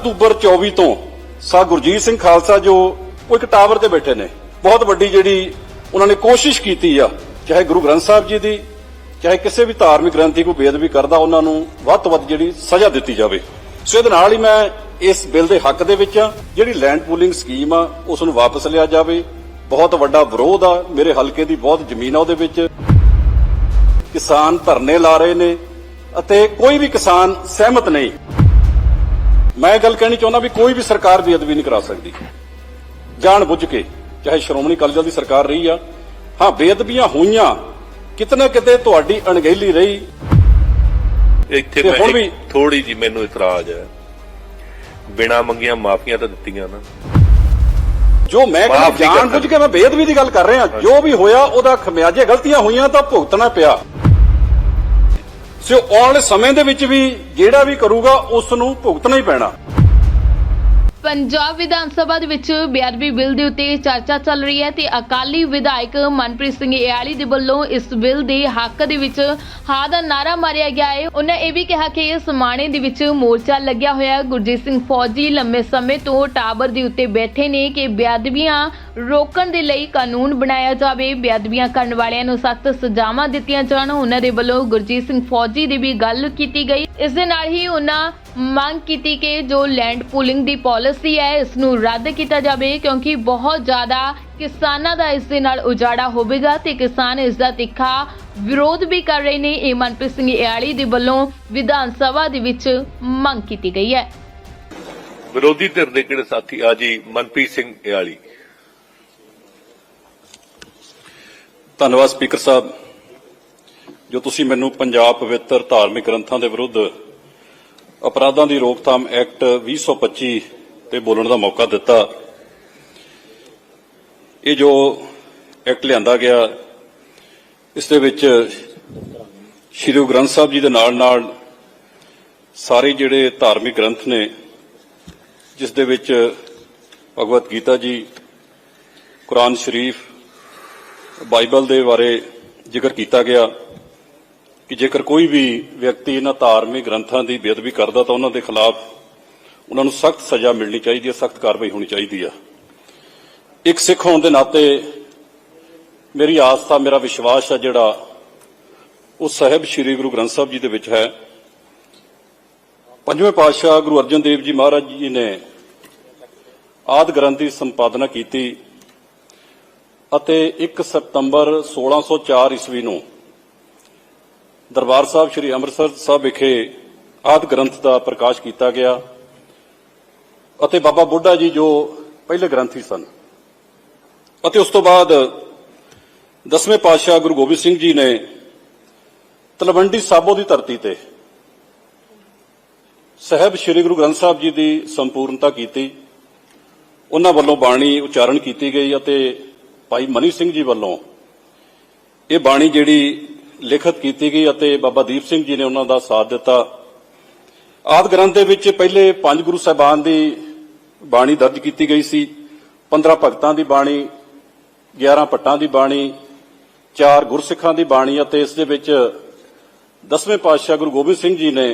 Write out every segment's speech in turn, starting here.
October 24 ਤੋਂ ਸਾ ਗੁਰਜੀਤ ਸਿੰਘ ਖਾਲਸਾ ਜੋ ਉਹ ਇੱਕ ਟਾਵਰ ਤੇ ਬੈਠੇ ਨੇ। ਬਹੁਤ ਵੱਡੀ ਜਿਹੜੀ ਉਹਨਾਂ ਨੇ ਕੋਸ਼ਿਸ਼ ਕੀਤੀ ਆ, ਚਾਹੇ ਗੁਰੂ ਗ੍ਰੰਥ ਸਾਹਿਬ ਜੀ ਦੀ, ਚਾਹੇ ਕਿਸੇ ਵੀ ਧਾਰਮਿਕ ਗ੍ਰੰਥੀ ਕੋਈ ਬੇਅਦਬੀ ਕਰਦਾ, ਉਹਨਾਂ ਨੂੰ ਵੱਧ ਤੋਂ ਵੱਧ ਜਿਹੜੀ ਸਜ਼ਾ ਦਿੱਤੀ ਜਾਵੇ। ਸੋ ਇਹਦੇ ਨਾਲ ਹੀ ਮੈਂ ਇਸ ਬਿੱਲ ਦੇ ਹੱਕ ਦੇ ਵਿੱਚ ਆ, ਜਿਹੜੀ ਲੈਂਡ ਪੂਲਿੰਗ ਸਕੀਮ ਆ, ਉਸ ਨੂੰ ਵਾਪਸ ਲਿਆ ਜਾਵੇ। ਬਹੁਤ ਵੱਡਾ ਵਿਰੋਧ ਆ, ਮੇਰੇ ਹਲਕੇ ਦੀ ਬਹੁਤ ਜ਼ਮੀਨ ਆ ਉਹਦੇ ਵਿੱਚ। ਕਿਸਾਨ ਧਰਨੇ ਲਾ ਰਹੇ ਨੇ ਅਤੇ ਕੋਈ ਵੀ ਕਿਸਾਨ ਸਹਿਮਤ ਨਹੀਂ। ਮੈਂ ਗੱਲ ਕਹਿਣੀ ਚਾਹੁੰਦਾ ਵੀ ਕੋਈ ਵੀ ਸਰਕਾਰ ਬੇਅਦਬੀ ਨਹੀਂ ਕਰਾ ਸਕਦੀ। ਜਾਣ ਬੁੱਝ ਕੇ ਚਾਹੇ ਸ਼੍ਰੋਮਣੀ ਅਕਾਲੀ ਦਲ ਦੀ ਸਰਕਾਰ ਰਹੀ ਆ ਹਾਂ ਬੇਅਦਬੀਆਂ ਹੋਈਆਂ ਕਿਤਨੇ ਕਿਤੇ ਤੁਹਾਡੀ ਅਣਗਹਿਲੀ ਰਹੀ। ਇੱਥੇ ਮੈਂ ਵੀ- ਥੋੜੀ ਜੀ ਮੈਨੂੰ ਇਤਰਾਜ਼ ਹੈ। ਬਿਨਾ ਮੰਗੀਆਂ ਮਾਫੀਆਂ ਤਾਂ ਦਿੱਤੀਆਂ ਨਾ। ਜੋ ਮੈਂ ਜਾਣ। ਬੁੱਝ ਕੇ ਮੈਂ ਬੇਅਦਬੀ ਦੀ ਗੱਲ ਕਰ ਰਿਹਾ। ਜੋ ਵੀ ਹੋਇਆ ਉਹਦਾ ਖਮਿਆਜੇ ਗਲਤੀਆਂ ਹੋਈਆਂ ਤਾਂ ਭੁਗਤਣਾ ਪਿਆ। ਸੋ ਆਉਣ ਵਾਲੇ ਸਮੇਂ ਦੇ ਵਿੱਚ ਵੀ ਜਿਹੜਾ ਵੀ ਕਰੂਗਾ, ਉਸ ਨੂੰ ਭੁਗਤਣਾ ਹੀ ਪੈਣਾ। ਪੰਜਾਬ ਵਿਧਾਨ ਸਭਾ ਦੇ ਵਿੱਚ ਬੇਅਦਬੀ ਬਿੱਲ ਦੇ ਉੱਤੇ ਚਰਚਾ ਚੱਲ ਰਹੀ ਹੈ ਤੇ ਅਕਾਲੀ ਵਿਧਾਇਕ ਮਨਪ੍ਰੀਤ ਸਿੰਘ ਇਆਲੀ ਦੇ ਵੱਲੋਂ ਇਸ ਬਿੱਲ ਦੇ ਹੱਕ ਦੇ ਵਿੱਚ ਹਾਂ ਦਾ ਨਾਰਾ ਮਾਰਿਆ ਗਿਆ ਹੈ। ਉਹਨਾਂ ਇਹ ਵੀ ਕਿਹਾ ਕਿ ਇਸ ਦੇ ਵਿੱਚ ਮੋਰਚਾ ਲੱਗਿਆ ਹੋਇਆ ਹੈ। ਗੁਰਜੀਤ ਸਿੰਘ ਫੌਜੀ ਲੰਮੇ ਸਮੇਂ ਤੋਂ ਟਾਵਰ ਦੇ ਉੱਤੇ ਬੈਠੇ ਨੇ ਕਿ ਬੇਅਦਬੀਆਂ ਰੋਕਣ ਦੇ ਲਈ ਕਾਨੂੰਨ ਬਣਾਇਆ ਜਾਵੇ। ਬੇਅਦਬੀਆਂ ਕਰਨ ਵਾਲਿਆਂ ਨੂੰ ਸਖਤ ਸਜ਼ਾਵਾਂ ਦਿੱਤੀਆਂ ਜਾਣ। ਉਹਨਾਂ ਦੇ ਵੱਲੋਂ ਗੁਰਜੀਤ ਸਿੰਘ ਫੌਜੀ ਦੀ ਵੀ ਗੱਲ ਕੀਤੀ ਗਈ। ਇਸ ਦੇ ਨਾਲ ਹੀ ਉਹਨਾਂ ਮੰਗ ਕੀਤੀ ਕਿ ਜੋ ਲੈਂਡ ਪੂਲਿੰਗ ਦੀ ਪਾਲਿਸੀ ਹੈ ਇਸ ਨੂੰ ਰੱਦ ਕੀਤਾ ਜਾਵੇ ਕਿਉਂਕਿ ਬਹੁਤ ਜ਼ਿਆਦਾ ਕਿਸਾਨਾਂ ਦਾ ਇਸ ਦੇ ਨਾਲ ਉਜਾੜਾ ਹੋਵੇਗਾ ਤੇ ਕਿਸਾਨ ਇਸ ਦਾ ਤਿੱਖਾ ਵਿਰੋਧ ਵੀ ਕਰ ਰਹੇ ਨੇ। ਇਹ ਮਨਪ੍ਰੀਤ ਸਿੰਘ ਇਆਲੀ ਦੇ ਵੱਲੋਂ ਵਿਧਾਨ ਸਭਾ ਦੇ ਵਿੱਚ ਮੰਗ ਕੀਤੀ ਗਈ ਹੈ। ਵਿਰੋਧੀ ਧਿਰ ਦੇ ਕਿਹੜੇ ਸਾਥੀ? ਆ ਜੀ ਮਨਪ੍ਰੀਤ ਸਿੰਘ ਇਆਲੀ। ਧੰਨਵਾਦ ਸਪੀਕਰ ਸਾਹਿਬ। ਜੋ ਤੁਸੀਂ ਮੈਨੂੰ ਪੰਜਾਬ ਪਵਿੱਤਰ ਧਾਰਮਿਕ ਗ੍ਰੰਥਾਂ ਦੇ ਵਿਰੁੱਧ ਅਪਰਾਧਾਂ ਦੀ ਰੋਕਥਾਮ ਐਕਟ 2025 ਤੇ ਬੋਲਣ ਦਾ ਮੌਕਾ ਦਿੱਤਾ। ਇਹ ਜੋ ਐਕਟ ਲਿਆਂਦਾ ਗਿਆ, ਇਸ ਦੇ ਵਿੱਚ ਸ਼੍ਰੀ ਗੁਰੂ ਗ੍ਰੰਥ ਸਾਹਿਬ ਜੀ ਦੇ ਨਾਲ ਨਾਲ ਸਾਰੇ ਜਿਹੜੇ ਧਾਰਮਿਕ ਗ੍ਰੰਥ ਨੇ, ਜਿਸ ਦੇ ਵਿੱਚ ਭਗਵਤ ਗੀਤਾ ਜੀ, ਕੁਰਾਨ ਸ਼ਰੀਫ, ਬਾਈਬਲ ਦੇ ਬਾਰੇ ਜ਼ਿਕਰ ਕੀਤਾ ਗਿਆ। ਕਿ ਜੇਕਰ ਕੋਈ ਵੀ ਵਿਅਕਤੀ ਇਹਨਾਂ ਧਾਰਮਿਕ ਗ੍ਰੰਥਾਂ ਦੀ ਬੇਅਦਬੀ ਕਰਦਾ ਤਾਂ ਉਹਨਾਂ ਦੇ ਖਿਲਾਫ ਉਹਨਾਂ ਨੂੰ ਸਖਤ ਸਜ਼ਾ ਮਿਲਣੀ ਚਾਹੀਦੀ ਹੈ, ਸਖਤ ਕਾਰਵਾਈ ਹੋਣੀ ਚਾਹੀਦੀ ਹੈ ਇੱਕ ਸਿੱਖ ਹੋਣ ਦੇ ਨਾਤੇ ਮੇਰੀ ਆਸਥਾ, ਮੇਰਾ ਵਿਸ਼ਵਾਸ ਹੈ ਜਿਹੜਾ ਉਹ ਸਾਹਿਬ ਸ੍ਰੀ ਗੁਰੂ ਗ੍ਰੰਥ ਸਾਹਿਬ ਜੀ ਦੇ ਵਿੱਚ ਹੈ। ਪੰਜਵੇਂ ਪਾਤਸ਼ਾਹ ਗੁਰੂ ਅਰਜਨ ਦੇਵ ਜੀ ਮਹਾਰਾਜ ਜੀ ਨੇ ਆਦ ਗ੍ਰੰਥ ਦੀ ਸੰਪਾਦਨਾ ਕੀਤੀ ਅਤੇ 1 ਸਤੰਬਰ 1604 ਈਸਵੀ ਨੂੰ ਦਰਬਾਰ ਸਾਹਿਬ ਸ੍ਰੀ ਅੰਮ੍ਰਿਤਸਰ ਸਾਹਿਬ ਵਿਖੇ ਆਦ ਗ੍ਰੰਥ ਦਾ ਪ੍ਰਕਾਸ਼ ਕੀਤਾ ਗਿਆ ਅਤੇ ਬਾਬਾ ਬੁੱਢਾ ਜੀ ਜੋ ਪਹਿਲੇ ਗ੍ਰੰਥੀ ਸਨ। ਅਤੇ ਉਸ ਤੋਂ ਬਾਅਦ ਦਸਵੇਂ ਪਾਤਸ਼ਾਹ ਗੁਰੂ ਗੋਬਿੰਦ ਸਿੰਘ ਜੀ ਨੇ ਤਲਵੰਡੀ ਸਾਬੋ ਦੀ ਧਰਤੀ ਤੇ ਸਹਿਬ ਸ੍ਰੀ ਗੁਰੂ ਗ੍ਰੰਥ ਸਾਹਿਬ ਜੀ ਦੀ ਸੰਪੂਰਨਤਾ ਕੀਤੀ। ਉਹਨਾਂ ਵੱਲੋਂ ਬਾਣੀ ਉਚਾਰਨ ਕੀਤੀ ਗਈ ਅਤੇ ਭਾਈ ਮਨੀ ਸਿੰਘ ਜੀ ਵੱਲੋਂ ਇਹ ਬਾਣੀ ਜਿਹੜੀ ਲਿਖਤ ਕੀਤੀ ਗਈ ਅਤੇ ਬਾਬਾ ਦੀਪ ਸਿੰਘ ਜੀ ਨੇ ਉਹਨਾਂ ਦਾ ਸਾਥ ਦਿੱਤਾ। ਆਦ ਗ੍ਰੰਥ ਦੇ ਵਿੱਚ ਪਹਿਲੇ ਪੰਜ ਗੁਰੂ ਸਾਹਿਬਾਨ ਦੀ ਬਾਣੀ ਦਰਜ ਕੀਤੀ ਗਈ ਸੀ। 15 ਭਗਤਾਂ ਦੀ ਬਾਣੀ 11 ਪੱਟਾਂ ਦੀ ਬਾਣੀ, ਚਾਰ ਗੁਰਸਿੱਖਾਂ ਦੀ ਬਾਣੀ ਅਤੇ ਇਸ ਦੇ ਵਿੱਚ ਦਸਵੇਂ ਪਾਤਸ਼ਾਹ ਗੁਰੂ ਗੋਬਿੰਦ ਸਿੰਘ ਜੀ ਨੇ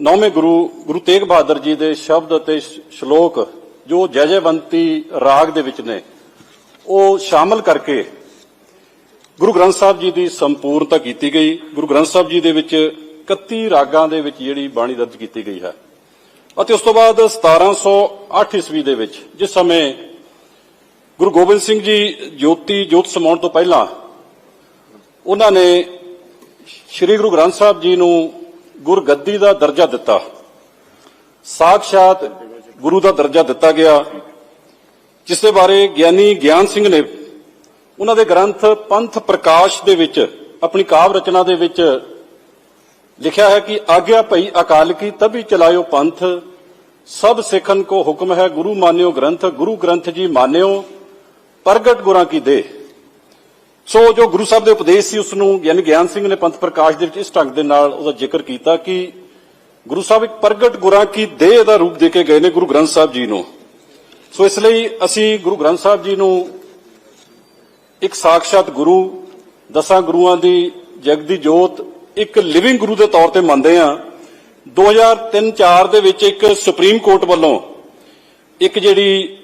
ਨੌਵੇਂ ਗੁਰੂ ਗੁਰੂ ਤੇਗ ਬਹਾਦਰ ਜੀ ਦੇ ਸ਼ਬਦ ਅਤੇ ਸ਼ਲੋਕ ਜੋ ਜੈ ਜੈਵੰਤੀ ਰਾਗ ਦੇ ਵਿੱਚ ਨੇ, ਉਹ ਸ਼ਾਮਲ ਕਰਕੇ ਗੁਰੂ ਗ੍ਰੰਥ ਸਾਹਿਬ ਜੀ ਦੀ ਸੰਪੂਰਨਤਾ ਕੀਤੀ ਗਈ। ਗੁਰੂ ਗ੍ਰੰਥ ਸਾਹਿਬ ਜੀ ਦੇ ਵਿੱਚ 31 ਰਾਗਾਂ ਦੇ ਵਿੱਚ ਜਿਹੜੀ ਬਾਣੀ ਦਰਜ ਕੀਤੀ ਗਈ ਹੈ। ਅਤੇ ਉਸ ਤੋਂ ਬਾਅਦ 1708 ਈਸਵੀ ਦੇ ਵਿੱਚ ਜਿਸ ਸਮੇਂ ਗੁਰੂ ਗੋਬਿੰਦ ਸਿੰਘ ਜੀ ਜੋਤੀ ਜੋਤ ਸਮਾਉਣ ਤੋਂ ਪਹਿਲਾਂ ਉਹਨਾਂ ਨੇ ਸ੍ਰੀ ਗੁਰੂ ਗ੍ਰੰਥ ਸਾਹਿਬ ਜੀ ਨੂੰ ਗੁਰਗੱਦੀ ਦਾ ਦਰਜਾ ਦਿੱਤਾ। ਸਾਖਸ਼ਾਤ ਗੁਰੂ ਦਾ ਦਰਜਾ ਦਿੱਤਾ ਗਿਆ, ਜਿਸ ਦੇ ਬਾਰੇ ਗਿਆਨੀ ਗਿਆਨ ਸਿੰਘ ਨੇ ਉਹਨਾਂ ਦੇ ਗ੍ਰੰਥ ਪੰਥ ਪ੍ਰਕਾਸ਼ ਦੇ ਵਿੱਚ, ਆਪਣੀ ਕਾਵ ਰਚਨਾ ਦੇ ਵਿੱਚ ਲਿਖਿਆ ਹੈ ਕਿ ਆਗਿਆ ਭਈ ਅਕਾਲ ਕੀ ਤਭੀ ਚਲਾਇਓ ਪੰਥ, ਸਭ ਸਿੱਖਨ ਕੋ ਹੁਕਮ ਹੈ ਗੁਰੂ ਮਾਨਿਓ ਗ੍ਰੰਥ, ਗੁਰੂ ਗ੍ਰੰਥ ਜੀ ਮਾਨਿਓ, ਪ੍ਰਗਟ ਗੁਰਾਂ ਕੀ ਦੇ ਸੋ ਜੋ ਗੁਰੂ ਸਾਹਿਬ ਦੇ ਉਪਦੇਸ਼ ਸੀ ਉਸ ਨੂੰ ਗਿਆਨੀ ਗਿਆਨ ਸਿੰਘ ਨੇ ਪੰਥ ਪ੍ਰਕਾਸ਼ ਦੇ ਵਿੱਚ ਇਸ ਢੰਗ ਦੇ ਨਾਲ ਉਹਦਾ ਜ਼ਿਕਰ ਕੀਤਾ ਕਿ ਗੁਰੂ ਸਾਹਿਬ ਇੱਕ ਪ੍ਰਗਟ ਗੁਰਾਂ ਕੀ ਦੇਹ ਦਾ ਰੂਪ ਦੇ ਕੇ ਗਏ ਨੇ ਗੁਰੂ ਗ੍ਰੰਥ ਸਾਹਿਬ ਜੀ ਨੂੰ। ਸੋ ਇਸ ਲਈ ਅਸੀਂ ਗੁਰੂ ਗ੍ਰੰਥ ਸਾਹਿਬ ਜੀ ਨੂੰ ਇੱਕ ਸਾਖਸ਼ਾਤ ਗੁਰੂ, ਦਸਾਂ ਗੁਰੂਆਂ ਦੀ ਜਗਦੀ ਜੋਤ ਇੱਕ ਲਿਵਿੰਗ ਗੁਰੂ ਦੇ ਤੌਰ ਤੇ ਮੰਨਦੇ ਹਾਂ। 2003-4 ਦੇ ਵਿੱਚ ਇੱਕ ਸੁਪਰੀਮ ਕੋਰਟ ਵੱਲੋਂ ਇੱਕ ਜਿਹੜੀ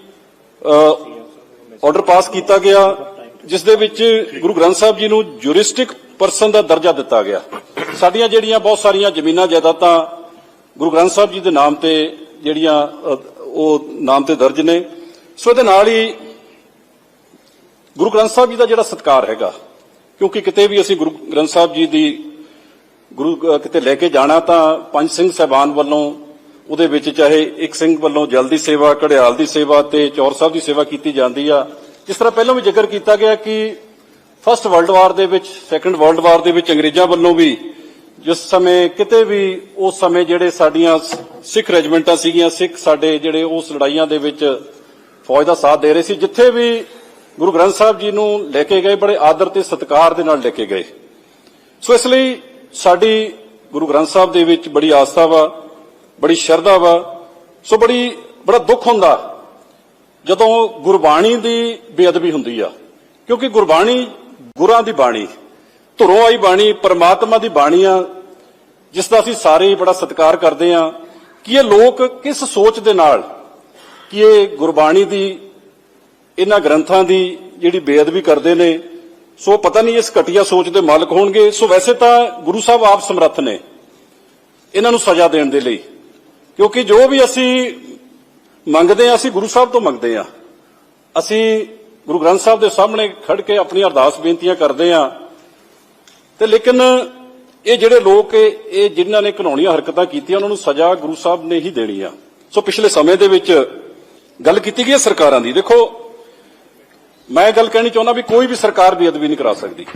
ਆਰਡਰ ਪਾਸ ਕੀਤਾ ਗਿਆ, ਜਿਸ ਦੇ ਵਿੱਚ ਗੁਰੂ ਗ੍ਰੰਥ ਸਾਹਿਬ ਜੀ ਨੂੰ ਜੁਰਿਸਟਿਕ ਪਰਸਨ ਦਾ ਦਰਜਾ ਦਿੱਤਾ ਗਿਆ। ਸਾਡੀਆਂ ਜਿਹੜੀਆਂ ਬਹੁਤ ਸਾਰੀਆਂ ਜ਼ਮੀਨਾਂ ਜਾਇਦਾਦਾਂ ਗੁਰੂ ਗ੍ਰੰਥ ਸਾਹਿਬ ਜੀ ਦੇ ਨਾਮ ਤੇ ਜਿਹੜੀਆਂ ਉਹ ਨਾਮ ਤੇ ਦਰਜ ਨੇ। ਸੋ ਇਹਦੇ ਨਾਲ ਹੀ ਗੁਰੂ ਗ੍ਰੰਥ ਸਾਹਿਬ ਜੀ ਦਾ ਜਿਹੜਾ ਸਤਕਾਰ ਹੈਗਾ, ਕਿਉਂਕਿ ਕਿਤੇ ਵੀ ਅਸੀਂ ਗੁਰੂ ਗ੍ਰੰਥ ਸਾਹਿਬ ਜੀ ਦੀ ਗੁਰੂ ਕਿਤੇ ਲੈ ਕੇ ਜਾਣਾ ਤਾਂ ਪੰਜ ਸਿੰਘ ਸਹਿਬਾਨ ਵੱਲੋਂ, ਉਹਦੇ ਵਿੱਚ ਚਾਹੇ ਇੱਕ ਸਿੰਘ ਵੱਲੋਂ ਜਲ ਦੀ ਸੇਵਾ, ਘੜਿਆਲ ਦੀ ਸੇਵਾ ਤੇ ਚੌਰ ਸਾਹਿਬ ਦੀ ਸੇਵਾ ਕੀਤੀ ਜਾਂਦੀ ਆ, ਜਿਸ ਤਰ੍ਹਾਂ ਪਹਿਲਾਂ ਵੀ ਜ਼ਿਕਰ ਕੀਤਾ ਗਿਆ ਕਿ ਫਸਟ ਵਰਲਡ ਵਾਰ ਦੇ ਵਿੱਚ ਸੈਕੰਡ ਵਰਲਡ ਵਾਰ ਦੇ ਵਿੱਚ ਅੰਗਰੇਜ਼ਾਂ ਵੱਲੋਂ ਵੀ ਜਿਸ ਸਮੇਂ ਕਿਤੇ ਵੀ ਉਸ ਸਮੇਂ ਜਿਹੜੇ ਸਾਡੀਆਂ ਸਿੱਖ ਰੈਜੀਮੈਂਟਾਂ ਸੀਗੀਆਂ, ਸਿੱਖ ਸਾਡੇ ਜਿਹੜੇ ਉਸ ਲੜਾਈਆਂ ਦੇ ਵਿੱਚ ਫੌਜ ਦਾ ਸਾਥ ਦੇ ਰਹੇ ਸੀ, ਜਿੱਥੇ ਵੀ ਗੁਰੂ ਗ੍ਰੰਥ ਸਾਹਿਬ ਜੀ ਨੂੰ ਲੈ ਕੇ ਗਏ, ਬੜੇ ਆਦਰ ਤੇ ਸਤਿਕਾਰ ਦੇ ਨਾਲ ਲੈ ਕੇ ਗਏ। ਸੋ ਇਸ ਲਈ ਸਾਡੀ ਗੁਰੂ ਗ੍ਰੰਥ ਸਾਹਿਬ ਦੇ ਵਿੱਚ ਬੜੀ ਆਸਥਾ ਵਾ, ਬੜੀ ਸ਼ਰਧਾ ਵਾ, ਸੋ ਬੜੀ, ਬੜਾ ਦੁੱਖ ਹੁੰਦਾ ਜਦੋਂ ਗੁਰਬਾਣੀ ਦੀ ਬੇਅਦਬੀ ਹੁੰਦੀ ਆ। ਕਿਉਂਕਿ ਗੁਰਬਾਣੀ ਗੁਰਾਂ ਦੀ ਬਾਣੀ, ਧੁਰੋਂ ਆਈ ਬਾਣੀ, ਪਰਮਾਤਮਾ ਦੀ ਬਾਣੀ ਆ, ਜਿਸ ਦਾ ਅਸੀਂ ਸਾਰੇ ਬੜਾ ਸਤਿਕਾਰ ਕਰਦੇ ਆ ਕਿ ਇਹ ਲੋਕ ਕਿਸ ਸੋਚ ਦੇ ਨਾਲ ਕਿ ਇਹ ਗੁਰਬਾਣੀ ਦੀ ਇਹਨਾਂ ਗ੍ਰੰਥਾਂ ਦੀ ਜਿਹੜੀ ਬੇਅਦਬੀ ਕਰਦੇ ਨੇ, ਸੋ ਪਤਾ ਨਹੀਂ ਇਸ ਘਟੀਆ ਸੋਚ ਦੇ ਮਾਲਕ ਹੋਣਗੇ। ਸੋ ਵੈਸੇ ਤਾਂ ਗੁਰੂ ਸਾਹਿਬ ਆਪ ਸਮਰੱਥ ਨੇ ਇਹਨਾਂ ਨੂੰ ਸਜ਼ਾ ਦੇਣ ਦੇ ਲਈ। ਕਿਉਂਕਿ ਜੋ ਵੀ ਅਸੀਂ ਮੰਗਦੇ ਆ ਅਸੀਂ ਗੁਰੂ ਸਾਹਿਬ ਤੋਂ ਮੰਗਦੇ ਆ ਅਸੀਂ ਗੁਰੂ ਗ੍ਰੰਥ ਸਾਹਿਬ ਦੇ ਸਾਹਮਣੇ ਖੜ ਕੇ ਆਪਣੀਆਂ ਅਰਦਾਸ ਬੇਨਤੀਆਂ ਕਰਦੇ ਆ ਤੇ ਲੇਕਿਨ ਇਹ ਜਿਹੜੇ ਲੋਕ ਇਹ ਇਹ ਜਿਨ੍ਹਾਂ ਨੇ ਘਿਨਾਉਣੀਆਂ ਹਰਕਤਾਂ ਕੀਤੀਆਂ, ਉਹਨਾਂ ਨੂੰ ਸਜ਼ਾ ਗੁਰੂ ਸਾਹਿਬ ਨੇ ਹੀ ਦੇਣੀ ਆ। ਸੋ ਪਿਛਲੇ ਸਮੇਂ ਦੇ ਵਿੱਚ ਗੱਲ ਕੀਤੀ ਗਈ ਹੈ ਸਰਕਾਰਾਂ ਦੀ। ਦੇਖੋ ਮੈਂ ਗੱਲ ਕਹਿਣੀ ਚਾਹੁੰਦਾ ਵੀ ਕੋਈ ਵੀ ਸਰਕਾਰ ਬੇਅਦਬੀ ਨਹੀਂ ਕਰਾ ਸਕਦੀ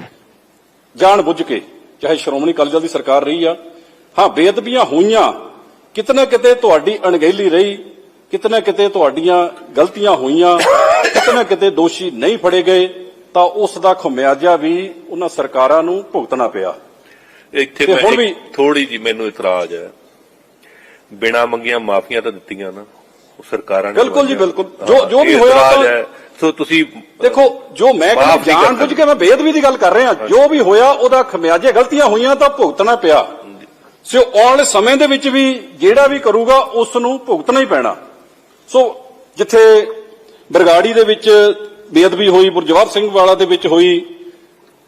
ਜਾਣ ਬੁੱਝ ਕੇ ਚਾਹੇ ਸ਼੍ਰੋਮਣੀ ਅਕਾਲੀ ਦਲ ਦੀ ਸਰਕਾਰ ਰਹੀ ਆ ਹਾਂ ਬੇਅਦਬੀਆਂ ਹੋਈਆਂ ਕਿਤਨਾ ਕਿਤੇ ਤੁਹਾਡੀ ਅਣਗਹਿਲੀ ਰਹੀ ਕਿਤਨਾ ਕਿਤੇ ਤੁਹਾਡੀਆਂ ਗਲਤੀਆਂ ਹੋਈਆਂ ਕਿਤਨਾ ਕਿਤੇ ਦੋਸ਼ੀ ਨਹੀਂ ਫੜੇ ਗਏ ਤਾਂ ਉਸ ਦਾ ਖਮਿਆਜਾ ਵੀ ਉਹਨਾਂ ਸਰਕਾਰਾਂ ਨੂੰ ਭੁਗਤਣਾ ਪਿਆ ਇੱਥੇ ਮੈਂ ਥੋੜੀ ਜੀ ਮੈਨੂੰ ਇਤਰਾਜ਼ ਹੈ ਬਿਨਾ ਮੰਗੀਆਂ ਮਾਫੀਆਂ ਤਾਂ ਦਿੱਤੀਆਂ ਨਾ ਉਹ ਸਰਕਾਰਾਂ ਨੇ ਬਿਲਕੁਲ ਜੀ। ਬਿਲਕੁਲ। ਜੋ- ਜੋ ਵੀ ਹੋਇਆ ਤਾਂ-। ਸੋ ਤੁਸੀਂ ਦੇਖੋ ਜੋ ਮੈਂ ਕਹਿੰਦਾ ਜਾਣ ਬੁੱਝ। ਕੇ ਮੈਂ ਬੇਅਦਬੀ ਦੀ ਗੱਲ ਕਰ ਰਿਹਾ। ਜੋ ਵੀ ਹੋਇਆ ਉਹਦਾ ਖਮਿਆਜੇ ਗਲਤੀਆਂ ਹੋਈਆਂ ਤਾਂ ਭੁਗਤਣਾ ਪਿਆ। ਸੋ ਆਉਣ ਸਮੇਂ ਦੇ ਵਿੱਚ ਵੀ ਜਿਹੜਾ ਵੀ ਕਰੂਗਾ ਉਸ ਨੂੰ ਭੁਗਤਣਾ ਹੀ ਪੈਣਾ। ਸੋ ਜਿੱਥੇ ਬਰਗਾੜੀ ਦੇ ਵਿੱਚ ਬੇਅਦਬੀ ਹੋਈ ਗੁਰਜਵਾਰ ਸਿੰਘ ਵਾਲਾ ਦੇ ਵਿੱਚ ਹੋਈ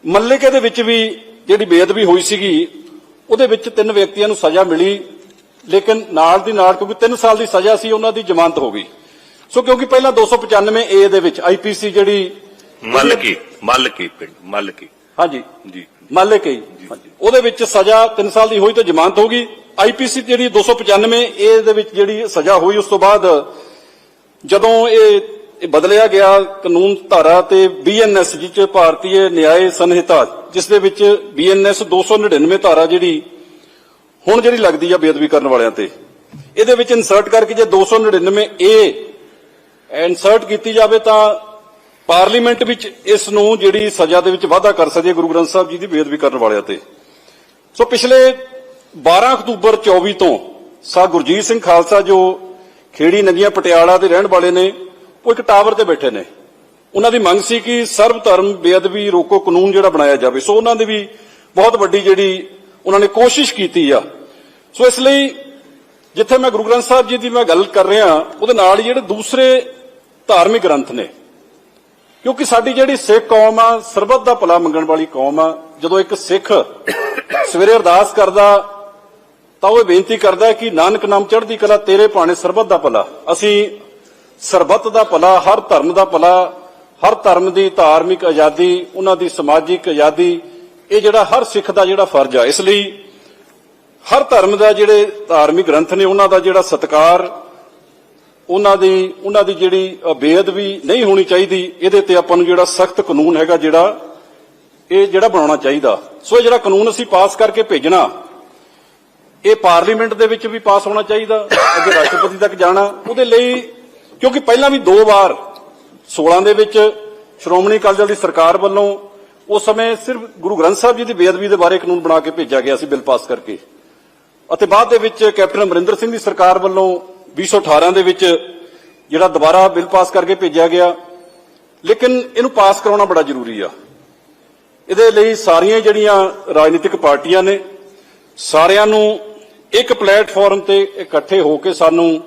ਮੱਲਿਕੇ ਦੇ ਵਿੱਚ ਵੀ ਜਿਹੜੀ ਬੇਅਦਬੀ ਹੋਈ ਸੀਗੀ ਉਹਦੇ ਵਿੱਚ ਤਿੰਨ ਵਿਅਕਤੀਆਂ ਨੂੰ ਸਜ਼ਾ ਮਿਲੀ। ਲੇਕਿਨ ਨਾਲ ਦੀ ਨਾਲ ਕਿਉਂਕਿ 3 ਸਾਲ ਦੀ ਸਜ਼ਾ ਸੀ ਉਹਨਾਂ ਦੀ ਜ਼ਮਾਨਤ ਹੋ ਗਈ। ਸੋ ਕਿਉਂਕਿ ਪਹਿਲਾਂ 295 ਏ ਦੇ ਵਿੱਚ ਆਈਪੀਸੀ ਜਿਹੜੀ ਮੱਲ ਕੀ ਮੱਲ ਕੀ ਪਿੰਡ ਮੱਲ ਕੀ ਹਾਂਜੀ। ਜੀ। ਮਾਲੇ ਕਈ ਹਾਂਜੀ। ਉਹਦੇ ਵਿੱਚ ਸਜ਼ਾ 3 ਸਾਲ ਦੀ ਹੋਈ ਤੇ ਜ਼ਮਾਨਤ ਹੋ ਗਈ। ਆਈਪੀਸੀ ਜਿਹੜੀ 295 ਏ ਦੇ ਵਿੱਚ ਜਿਹੜੀ ਸਜ਼ਾ ਹੋਈ ਉਸ ਤੋਂ ਬਾਅਦ ਜਦੋਂ ਇਹ ਬਦਲਿਆ ਗਿਆ ਕਾਨੂੰਨ ਧਾਰਾ ਤੇ ਬੀਐਨਐਸ ਜਿਸ ਚ ਭਾਰਤੀ ਨਿਆਏ ਸੰਹਿਤਾ ਜਿਸ ਦੇ ਵਿੱਚ ਬੀਐਨਐਸ 299 ਧਾਰਾ ਜਿਹੜੀ ਹੁਣ ਜਿਹੜੀ ਲੱਗਦੀ ਆ ਬੇਅਦਬੀ ਕਰਨ ਵਾਲਿਆਂ ਤੇ ਇਹਦੇ ਵਿੱਚ ਇਨਸਰਟ ਕਰਕੇ ਜੇ 299 ਏ ਇਨਸਰਟ ਕੀਤੀ ਜਾਵੇ ਤਾਂ ਪਾਰਲੀਮੈਂਟ ਵਿੱਚ ਇਸ ਨੂੰ ਜਿਹੜੀ ਸਜ਼ਾ ਦੇ ਵਿੱਚ ਵਾਧਾ ਕਰ ਸਕਦੀ ਹੈ ਗੁਰੂ ਗ੍ਰੰਥ ਸਾਹਿਬ ਜੀ ਦੀ ਬੇਅਦਬੀ ਕਰਨ ਵਾਲਿਆਂ ਤੇ। ਸੋ ਪਿਛਲੇ 12 ਅਕਤੂਬਰ 24 ਤੋਂ ਸਾ ਗੁਰਜੀਤ ਸਿੰਘ ਖਾਲਸਾ ਜੋ ਖੇੜੀ ਨੰਗੀਆਂ ਪਟਿਆਲਾ ਦੇ ਰਹਿਣ ਵਾਲੇ ਨੇ, ਉਹ ਇੱਕ ਟਾਵਰ ਤੇ ਬੈਠੇ ਨੇ। ਉਹਨਾਂ ਦੀ ਮੰਗ ਸੀ ਕਿ ਸਰਵ ਧਰਮ ਬੇਅਦਬੀ ਰੋਕੋ ਕਾਨੂੰਨ ਜਿਹੜਾ ਬਣਾਇਆ ਜਾਵੇ। ਸੋ ਉਹਨਾਂ ਦੀ ਵੀ ਬਹੁਤ ਵੱਡੀ ਜਿਹੜੀ ਉਹਨਾਂ ਨੇ ਕੋਸ਼ਿਸ਼ ਕੀਤੀ ਆ। ਸੋ ਇਸ ਲਈ ਜਿੱਥੇ ਮੈਂ ਗੁਰੂ ਗ੍ਰੰਥ ਸਾਹਿਬ ਜੀ ਦੀ ਮੈਂ ਗੱਲ ਕਰ ਰਿਹਾ, ਉਹਦੇ ਨਾਲ ਹੀ ਜਿਹੜੇ ਦੂਸਰੇ ਧਾਰਮਿਕ ਗ੍ਰੰਥ ਨੇ। ਕਿਉਂਕਿ ਸਾਡੀ ਜਿਹੜੀ ਸਿੱਖ ਕੌਮ ਆ, ਸਰਬੱਤ ਦਾ ਭਲਾ ਮੰਗਣ ਵਾਲੀ ਕੌਮ ਆ, ਜਦੋਂ ਇੱਕ ਸਿੱਖ ਸਵੇਰੇ ਅਰਦਾਸ ਕਰਦਾ, ਤਾਂ ਉਹ ਇਹ ਬੇਨਤੀ ਕਰਦਾ ਕਿ ਨਾਨਕ ਨਾਮ ਚੜ੍ਹਦੀ ਕਲਾ ਤੇਰੇ ਭਾਣੇ ਸਰਬੱਤ ਦਾ ਭਲਾ। ਅਸੀਂ ਸਰਬੱਤ ਦਾ ਭਲਾ, ਹਰ ਧਰਮ ਦਾ ਭਲਾ, ਹਰ ਧਰਮ ਦੀ ਧਾਰਮਿਕ ਆਜ਼ਾਦੀ, ਉਹਨਾਂ ਦੀ ਸਮਾਜਿਕ ਆਜ਼ਾਦੀ, ਇਹ ਜਿਹੜਾ ਹਰ ਸਿੱਖ ਦਾ ਜਿਹੜਾ ਫਰਜ਼ ਆ। ਇਸ ਲਈ ਹਰ ਧਰਮ ਦਾ ਜਿਹੜੇ ਧਾਰਮਿਕ ਗ੍ਰੰਥ ਨੇ, ਉਹਨਾਂ ਦਾ ਜਿਹੜਾ ਸਤਕਾਰ ਉਹਨਾਂ ਦੀ ਉਹਨਾਂ ਦੀ ਜਿਹੜੀ ਬੇਅਦਬੀ ਨਹੀਂ ਹੋਣੀ ਚਾਹੀਦੀ, ਇਹਦੇ ਤੇ ਆਪਾਂ ਨੂੰ ਜਿਹੜਾ ਸਖਤ ਕਾਨੂੰਨ ਹੈਗਾ ਜਿਹੜਾ, ਇਹ ਜਿਹੜਾ ਬਣਾਉਣਾ ਚਾਹੀਦਾ। ਸੋ ਇਹ ਜਿਹੜਾ ਕਾਨੂੰਨ ਅਸੀਂ ਪਾਸ ਕਰਕੇ ਭੇਜਣਾ, ਇਹ ਪਾਰਲੀਮੈਂਟ ਦੇ ਵਿੱਚ ਵੀ ਪਾਸ ਹੋਣਾ ਚਾਹੀਦਾ, ਅੱਗੇ ਰਾਸ਼ਟਰਪਤੀ ਤੱਕ ਜਾਣਾ, ਉਹਦੇ ਲਈ ਕਿਉਂਕਿ ਪਹਿਲਾਂ ਵੀ ਦੋ ਵਾਰ 16 ਦੇ ਵਿੱਚ ਸ਼੍ਰੋਮਣੀ ਅਕਾਲੀ ਦਲ ਦੀ ਸਰਕਾਰ ਵੱਲੋਂ ਉਸ ਸਮੇਂ ਸਿਰਫ ਗੁਰੂ ਗ੍ਰੰਥ ਸਾਹਿਬ ਜੀ ਦੀ ਬੇਅਦਬੀ ਦੇ ਬਾਰੇ ਕਾਨੂੰਨ ਬਣਾ ਕੇ ਭੇਜਿਆ ਗਿਆ ਸੀ ਬਿੱਲ ਪਾਸ ਕਰਕੇ। ਅਤੇ ਬਾਅਦ ਦੇ ਵਿੱਚ ਕੈਪਟਨ ਅਮਰਿੰਦਰ ਸਿੰਘ ਦੀ ਸਰਕਾਰ ਵੱਲੋਂ 2018 ਦੇ ਵਿੱਚ ਜਿਹੜਾ ਦੁਬਾਰਾ ਬਿੱਲ ਪਾਸ ਕਰਕੇ ਭੇਜਿਆ ਗਿਆ, ਲੇਕਿਨ ਇਹਨੂੰ ਪਾਸ ਕਰਾਉਣਾ ਬੜਾ ਜ਼ਰੂਰੀ ਆ। ਇਹਦੇ ਲਈ ਸਾਰੀਆਂ ਜਿਹੜੀਆਂ ਰਾਜਨੀਤਿਕ ਪਾਰਟੀਆਂ ਨੇ, ਸਾਰਿਆਂ ਨੂੰ ਇੱਕ ਪਲੇਟਫਾਰਮ ਤੇ ਇਕੱਠੇ ਹੋ ਕੇ ਸਾਨੂੰ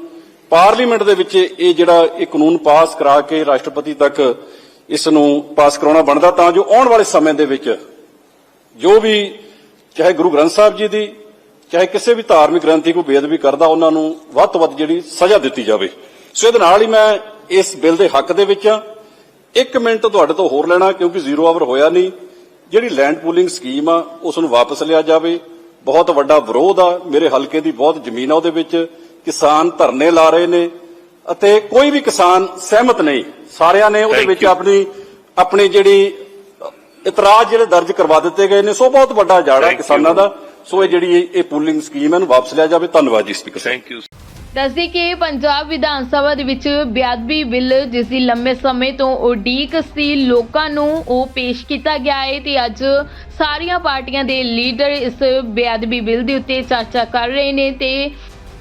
ਪਾਰਲੀਮੈਂਟ ਦੇ ਵਿੱਚ ਇਹ ਜਿਹੜਾ ਇਹ ਕਾਨੂੰਨ ਪਾਸ ਕਰਾ ਕੇ ਰਾਸ਼ਟਰਪਤੀ ਤੱਕ ਇਸ ਨੂੰ ਪਾਸ ਕਰਾਉਣਾ ਬਣਦਾ ਤਾਂ ਜੋ ਆਉਣ ਵਾਲੇ ਸਮੇਂ ਦੇ ਵਿੱਚ ਜੋ ਵੀ ਚਾਹੇ ਗੁਰੂ ਗ੍ਰੰਥ ਸਾਹਿਬ ਜੀ ਦੀ ਚਾਹੇ ਕਿਸੇ ਵੀ ਧਾਰਮਿਕ ਗ੍ਰੰਥੀ ਕੋਈ ਬੇਅਦਬੀ ਕਰਦਾ ਉਹਨਾਂ ਨੂੰ ਵੱਧ ਤੋਂ ਵੱਧ ਜਿਹੜੀ ਸਜ਼ਾ ਦਿੱਤੀ ਜਾਵੇ। ਸੋ ਇਹਦੇ ਨਾਲ ਹੀ ਮੈਂ ਇਸ ਬਿੱਲ ਦੇ ਹੱਕ ਦੇ ਵਿੱਚ ਆ ਇੱਕ ਮਿੰਟ ਤੁਹਾਡੇ ਤੋਂ ਹੋਰ ਲੈਣਾ ਕਿਉਂਕਿ ਜ਼ੀਰੋ ਆਵਰ ਹੋਇਆ ਨਹੀਂ। ਜਿਹੜੀ ਲੈਂਡ ਪੂਲਿੰਗ ਸਕੀਮ ਆ ਉਸ ਨੂੰ ਵਾਪਸ ਲਿਆ ਜਾਵੇ। ਬਹੁਤ ਵੱਡਾ ਵਿਰੋਧ ਆ। ਮੇਰੇ ਹਲਕੇ ਦੀ ਬਹੁਤ ਜ਼ਮੀਨ ਆ ਉਹਦੇ ਵਿੱਚ। ਕਿਸਾਨ ਧਰਨੇ ਲਾ ਰਹੇ ਨੇ। ਅਤੇ ਕੋਈ ਵੀ ਕਿਸਾਨ ਸਹਿਮਤ ਨਹੀਂ। ਸਾਰਿਆਂ ਨੇ ਉਹਦੇ ਵਿੱਚ. ਆਪਣੀ ਆਪਣੀ ਜਿਹੜੀ ਇਤਰਾਜ਼ ਜਿਹੜੇ ਦਰਜ ਕਰਵਾ ਦਿੱਤੇ ਗਏ ਨੇ। ਸੋ ਬਹੁਤ ਵੱਡਾ ਜਾੜਾ. ਕਿਸਾਨਾਂ ਦਾ। ਸੋ ਇਹ ਜਿਹੜੀ ਇਹ- ਪੂਲਿੰਗ ਸਕੀਮ ਹੈ ਇਹਨੂੰ ਵਾਪਸ ਲਿਆ ਜਾਵੇ। ਧੰਨਵਾਦ ਜੀ ਸਪੀਕਰ ਥੈਂਕ ਯੂ ਦੱਸਦੀ ਕਿ ਪੰਜਾਬ ਵਿਧਾਨ ਸਭਾ ਦੇ ਵਿੱਚ ਬੇਅਦਬੀ ਬਿੱਲ ਜਿਸ ਦੀ ਲੰਮੇ ਸਮੇਂ ਤੋਂ ਉਡੀਕ ਸੀ ਲੋਕਾਂ ਨੂੰ ਉਹ ਪੇਸ਼ ਕੀਤਾ ਗਿਆ ਹੈ ਤੇ ਅੱਜ ਸਾਰੀਆਂ ਪਾਰਟੀਆਂ ਦੇ ਲੀਡਰ ਇਸ ਬੇਅਦਬੀ ਬਿੱਲ ਦੇ ਉੱਤੇ ਚਰਚਾ ਕਰ ਰਹੇ ਨੇ ਤੇ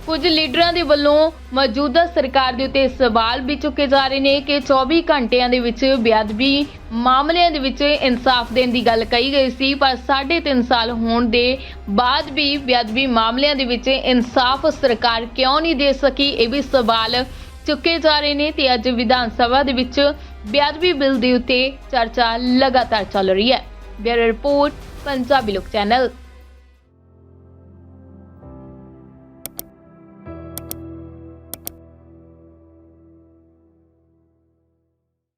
ਕੁਝ ਲੀਡਰਾਂ ਦੇ ਵੱਲੋਂ ਮੌਜੂਦਾ ਸਰਕਾਰ ਦੇ ਉੱਤੇ ਸਵਾਲ ਵੀ ਚੁੱਕੇ ਜਾ ਰਹੇ ਨੇ ਕਿ 24 ਘੰਟਿਆਂ ਦੇ ਵਿੱਚ ਬੇਅਦਬੀ ਮਾਮਲਿਆਂ ਦੇ ਵਿੱਚ ਇਨਸਾਫ ਦੇਣ ਦੀ ਗੱਲ ਕਹੀ ਗਈ ਸੀ, ਪਰ 3.5 ਸਾਲ ਹੋਣ ਦੇ ਬਾਅਦ ਵੀ ਬੇਅਦਬੀ ਮਾਮਲਿਆਂ ਦੇ ਵਿੱਚ ਇਨਸਾਫ ਸਰਕਾਰ ਕਿਉਂ ਨਹੀਂ ਦੇ ਸਕੀ, ਇਹ ਵੀ ਸਵਾਲ ਚੁੱਕੇ ਜਾ ਰਹੇ ਨੇ ਤੇ ਅੱਜ ਵਿਧਾਨ ਸਭਾ ਦੇ ਵਿੱਚ ਬੇਅਦਬੀ ਬਿੱਲ ਦੇ ਉੱਤੇ ਚਰਚਾ ਲਗਾਤਾਰ ਚੱਲ ਰਹੀ ਹੈ। ਬਿਊਰੋ ਰਿਪੋਰਟ, ਪੰਜਾਬੀ ਲੋਕ ਚੈਨਲ।